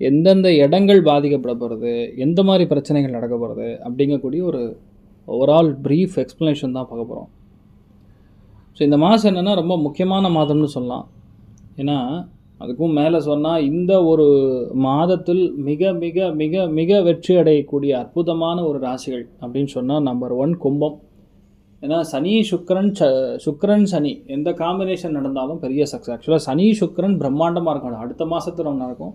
எந்தெந்த இடங்கள் பாதிக்கப்பட போகிறது எந்த மாதிரி பிரச்சனைகள் நடக்க போகிறது அப்படிங்கக்கூடிய ஒரு ஓவரால் ப்ரீஃப் எக்ஸ்ப்ளனேஷன் தான் பார்க்க போகிறோம் ஸோ இந்த மாதம் என்னென்னா ரொம்ப முக்கியமான மாதம்னு சொல்லலாம். ஏன்னா அதுக்கும் மேலே சொன்னால் இந்த ஒரு மாதத்தில் மிக மிக மிக மிக வெற்றி அடையக்கூடிய அற்புதமான ஒரு ராசிகள் அப்படின்னு சொன்னால் நம்பர் ஒன் கும்பம். ஏன்னா சனி சுக்கரன் ச சுக்கரன் சனி எந்த காம்பினேஷன் நடந்தாலும் பெரிய சக்ஸஸ் ஆக்சுவலாக சனி சுக்கரன் பிரம்மாண்டமாக இருக்கும். அடுத்த மாதத்தில் ஒன்று நடக்கும்.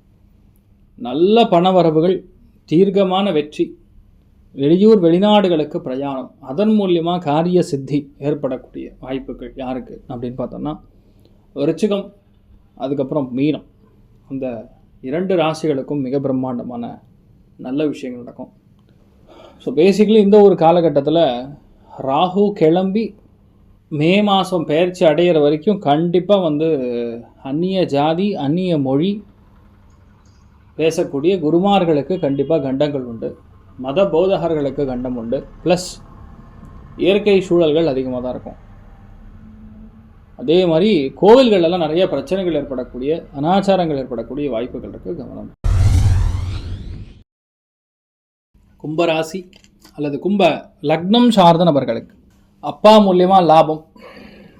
நல்ல பணவரவுகள் தீர்க்கமான வெற்றி வெளியூர் வெளிநாடுகளுக்கு பிரயாணம் அதன் மூலியமாக காரிய சித்தி ஏற்படக்கூடிய வாய்ப்புகள் யாருக்கு அப்படின்னு பார்த்தோம்னா ரிச்சிகம் அதுக்கப்புறம் மீனம். அந்த இரண்டு ராசிகளுக்கும் மிக பிரம்மாண்டமான நல்ல விஷயங்கள் நடக்கும். ஸோ பேசிக்கலி இந்த ஒரு காலகட்டத்தில் ராகு கிளம்பி மே மாதம் பயிற்சி அடையிற வரைக்கும் கண்டிப்பாக வந்து அந்நிய ஜாதி அந்நிய மொழி பேசக்கூடிய குருமார்களுக்கு கண்டிப்பாக கண்டங்கள் உண்டு. மத போதகர்களுக்கு கண்டம் உண்டு. ப்ளஸ் இயற்கை சூழல்கள் அதிகமாக தான் இருக்கும். அதே மாதிரி கோவில்கள் எல்லாம் நிறைய பிரச்சனைகள் ஏற்படக்கூடிய அனாச்சாரங்கள் ஏற்படக்கூடிய வாய்ப்புகள் இருக்குது கவனம். கும்பராசி அல்லது கும்ப லக்னம் சார்ந்த நபர்களுக்கு அப்பா மூலியமா லாபம்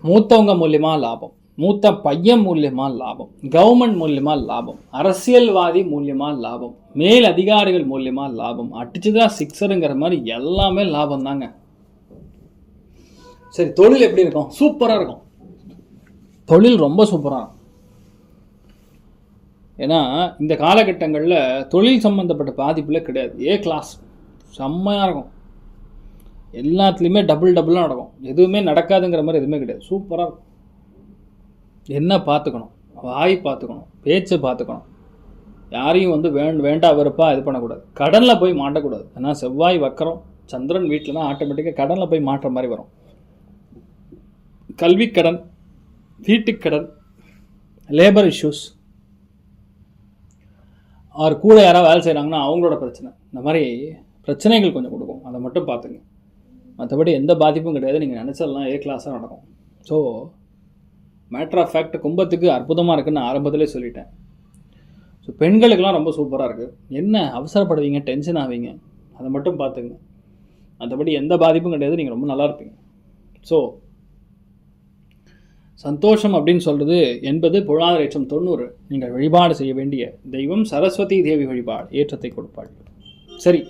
மூத்தவங்க மூலியமாக லாபம். மூத்த பையன் மூலியமா லாபம் கவர்மெண்ட் மூலியமா லாபம் அரசியல்வாதி மூலியமா லாபம் மேல் அதிகாரிகள் மூலியமா லாபம் அடிச்சுதான் சிக்ஸருங்கிற மாதிரி எல்லாமே லாபம் தாங்க சரி தொழில் எப்படி இருக்கும்? சூப்பராக இருக்கும். தொழில் ரொம்ப சூப்பராக இருக்கும். ஏன்னா இந்த காலகட்டங்களில் தொழில் சம்மந்தப்பட்ட பாதிப்பில் கிடையாது. ஏ கிளாஸ் செம்மையாக இருக்கும். எல்லாத்துலேயுமே டபுள் டபுளாக நடக்கும். எதுவுமே நடக்காதுங்கிற மாதிரி எதுவுமே கிடையாது. சூப்பராக இருக்கும். என்ன பார்த்துக்கணும்? வாய் பார்த்துக்கணும் பேச்சை பார்த்துக்கணும். யாரையும் வந்து வேண் வேண்டா வெறுப்பாக இது பண்ணக்கூடாது. கடனில் போய் மாட்டக்கூடாது ஏன்னா செவ்வாய் வக்கரம் சந்திரன் வீட்டில் ஆட்டோமேட்டிக்காக கடனில் போய் மாட்டுற மாதிரி வரும். கல்விக்கடன் வீட்டுக்கடன் லேபர் இஷ்யூஸ் அவர் கூட யாராவது வேலை செய்கிறாங்கன்னா அவங்களோட பிரச்சனை. இந்த மாதிரி பிரச்சனைகள் கொஞ்சம் கொடுக்கும். அதை மட்டும் பார்த்துங்க. மற்றபடி எந்த பாதிப்பும் கிடையாது. நீங்கள் நினச்சதெல்லாம் ஏ கிளாஸாக நடக்கும். ஸோ மேட்ரு ஆஃப் ஃபேக்ட் கும்பத்துக்கு அற்புதமாக இருக்குன்னு நான் ஆரம்பத்திலே சொல்லிட்டேன். ஸோ பெண்களுக்கெல்லாம் ரொம்ப சூப்பராக இருக்குது என்ன அவசரப்படுவீங்க டென்ஷன் ஆவீங்க அதை மட்டும் பார்த்துங்க மற்றபடி எந்த பாதிப்பும் கிடையாது நீங்கள் ரொம்ப நல்லா இருப்பீங்க. ஸோ சந்தோஷம் அப்படின்னு சொல்கிறது என்பது பொருளாதாரம் தொண்ணூறு. நீங்கள் வழிபாடு செய்ய வேண்டிய தெய்வம் சரஸ்வதி தேவி வழிபாடு ஏற்றத்தை கொடுப்பாள். சரி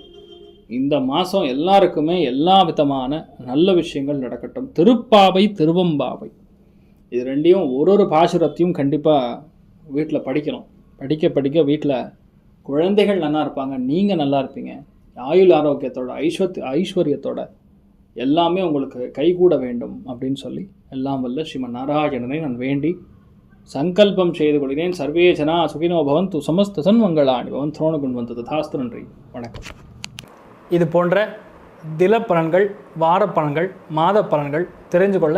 இந்த மாதம் எல்லாருக்குமே எல்லா விதமான நல்ல விஷயங்கள் நடக்கட்டும். திருப்பாவை திருவம்பாவை. இது ரெண்டையும் ஒரு ஒரு பாசுரத்தையும் கண்டிப்பாக வீட்டில் படிக்கணும். படிக்க படிக்க வீட்டில் குழந்தைகள் நல்லா இருப்பாங்க நீங்கள் நல்லா இருப்பீங்க. ஆயுள் ஆரோக்கியத்தோட ஐஸ்வத் ஐஸ்வர்யத்தோட எல்லாமே உங்களுக்கு கைகூட வேண்டும் அப்படின்னு சொல்லி எல்லாம் வல்ல ஸ்ரீமன் நாராயணனை நான் வேண்டி சங்கல்பம் செய்து கொள்கிறேன். சர்வே ஜனா சுகினோ பவந்து சமஸ்த சன்மங்களாணி பவன் துரோணகுண் வந்து ததாஸ்து நன்றி. வணக்கம். இது போன்ற தில பலன்கள் வார பலன்கள் மாத பலன்கள் தெரிஞ்சு கொள்ள